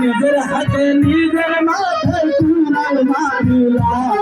নিজের হাতে নিজের মাথায় তুলাল মারিলা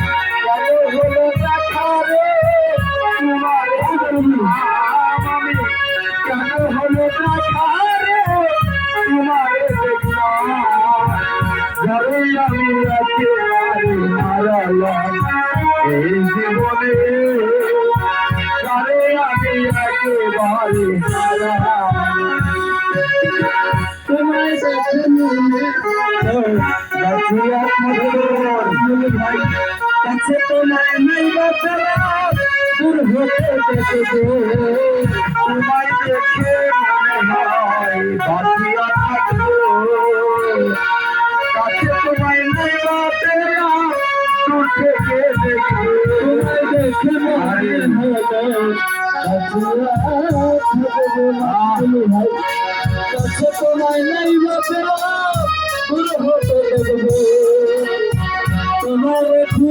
কাছে তোমায় নাই বাচ্চারা দূর হতে দেখে তোমায় দেখে মনে নাই দেখে দেখে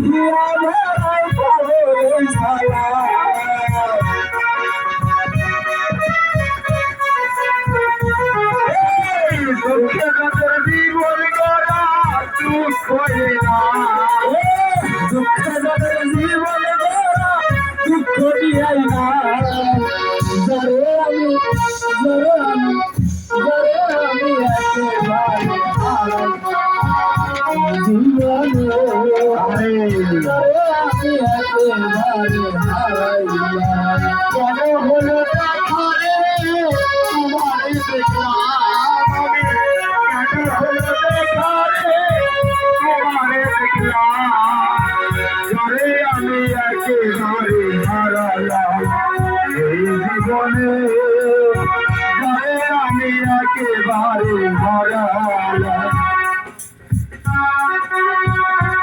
জীবন দুঃখ দিয়াই না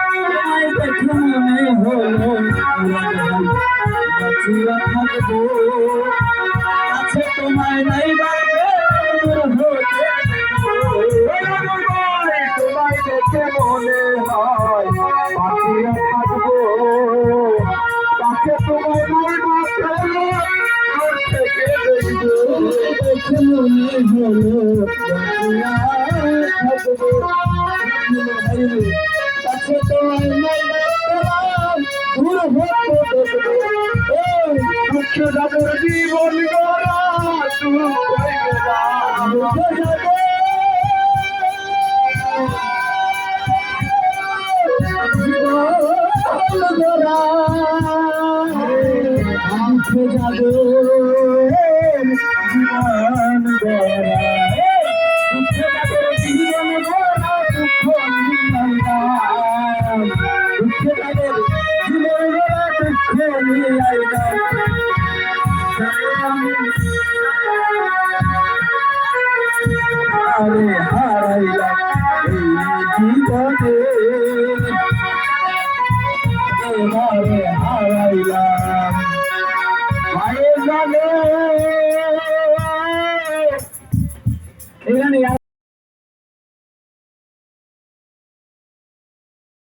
তোমায় দেখে মনে হলো বাঁচিয়া থাকব কাছে তোমায় নাই বাড়বে তোমায় দেখে মনে হয় বাঁচিয়া থাকব কাছে তোমায় নাই বাড়বে দেখে মনে হলো বাঁচিয়া থাকব জীবন গড়া তুই জীবন আরে হারাইলাম এই জীবনে এবারে হারাইলাম মায়ের জানে এখানে